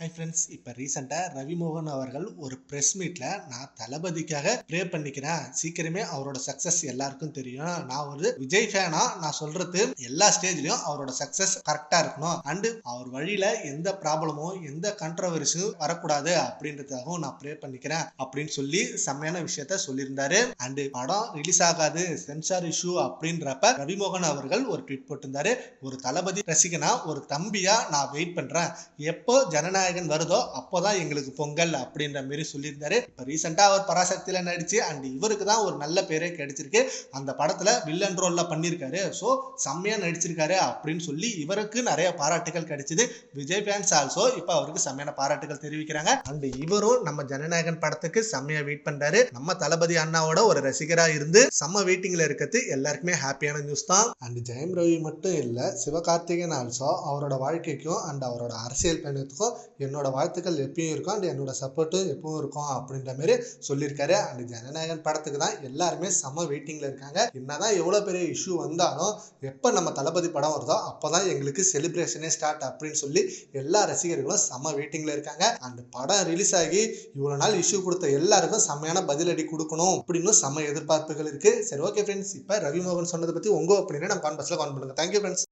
Hi friends இப்போ ரீசெண்டாக ரவிமோகன் அவர்கள் ஒரு ப்ரெஸ் மீட்டில் நான் தளபதிக்காக ப்ரே பண்ணிக்கிறேன். சீக்கிரமே அவரோட சக்ஸஸ் எல்லாருக்கும் தெரியும். நான் ஒரு விஜய் ஃபேனா நான் சொல்றது எல்லா ஸ்டேஜ்லையும் அவரோட சக்ஸஸ் கரெக்டாக இருக்கணும். அண்டு அவர் வழியில் எந்த ப்ராப்ளமும் எந்த கண்ட்ரவர்சியும் வரக்கூடாது அப்படின்றதுக்காகவும் நான் ப்ரே பண்ணிக்கிறேன் அப்படின்னு சொல்லி செம்மையான விஷயத்த சொல்லியிருந்தாரு. அண்டு படம் ரிலீஸ் ஆகாது சென்சார் இஷ்யூ அப்படின்றப்ப ரவிமோகன் அவர்கள் ஒரு ட்வீட் போட்டிருந்தாரு. ஒரு தளபதி ரசிகனா ஒரு தம்பியா நான் வெயிட் பண்ணுறேன் எப்போ கதாநாயகன் வருதோ அப்போதான் எங்களுக்கு பொங்கல் அப்படின்ற மாரி சொல்லியிருந்தாரு. இப்போ ரீசெண்டாக அவர் பராசக்தியில் நடிச்சு அண்ட் இவருக்கு தான் ஒரு நல்ல பேரே கிடைச்சிருக்கு. அந்த படத்தில் வில்லன் ரோலில் பண்ணியிருக்காரு. ஸோ செம்மையா நடிச்சிருக்காரு அப்படின்னு சொல்லி இவருக்கு நிறைய பாராட்டுகள் கிடைச்சது. விஜய் ஃபேன்ஸ் ஆல்சோ இப்போ அவருக்கு செம்மையான பாராட்டுகள் தெரிவிக்கிறாங்க. அண்ட் இவரும் நம்ம ஜனநாயகன் படத்துக்கு செம்மையா வெயிட் பண்ணுறாரு நம்ம தளபதி அண்ணாவோட ஒரு ரசிகராக இருந்து செம்ம வெயிட்டிங்கில் இருக்கிறது எல்லாருக்குமே ஹாப்பியான நியூஸ் தான். அண்ட் ஜெயம் ரவி மட்டும் இல்லை சிவகார்த்திகேயன் ஆல்சோ அவரோட வாழ்க்கைக்கும் அண்ட் அவரோட அரசியல் பயணத்துக்கும் என்னோட வாழ்த்துக்கள் எப்பயும் இருக்கும் அண்ட் என்னோட சப்போர்ட்டும் எப்பவும் இருக்கும் அப்படின்ற மாதிரி சொல்லியிருக்காரு. அண்ட் ஜனநாயகன் படத்துக்கு தான் எல்லாருமே செம வெயிட்டிங்ல இருக்காங்க. என்னதான் எவ்வளோ பெரிய இஷ்யூ வந்தாலும் எப்போ நம்ம தளபதி படம் வருதோ அப்போதான் எங்களுக்கு செலிப்ரேஷனே ஸ்டார்ட் அப்படின்னு சொல்லி எல்லா ரசிகர்களும் செம்ம வெயிட்டிங்ல இருக்காங்க. அந்த படம் ரிலீஸ் ஆகி இவ்வளோ நாள் இஷ்யூ கொடுத்த எல்லாருக்கும் செம்மையான பதிலடி கொடுக்கணும் அப்படின்னு செம எதிர்பார்ப்புகள் இருக்கு. சரி ஓகே ஃப்ரெண்ட்ஸ் இப்போ ரவி மோகன் சொன்னதை பத்தி உங்க அப்படின்னு நம்ம கான்பஸ்ல கான் பண்ணுங்க. Thank you friends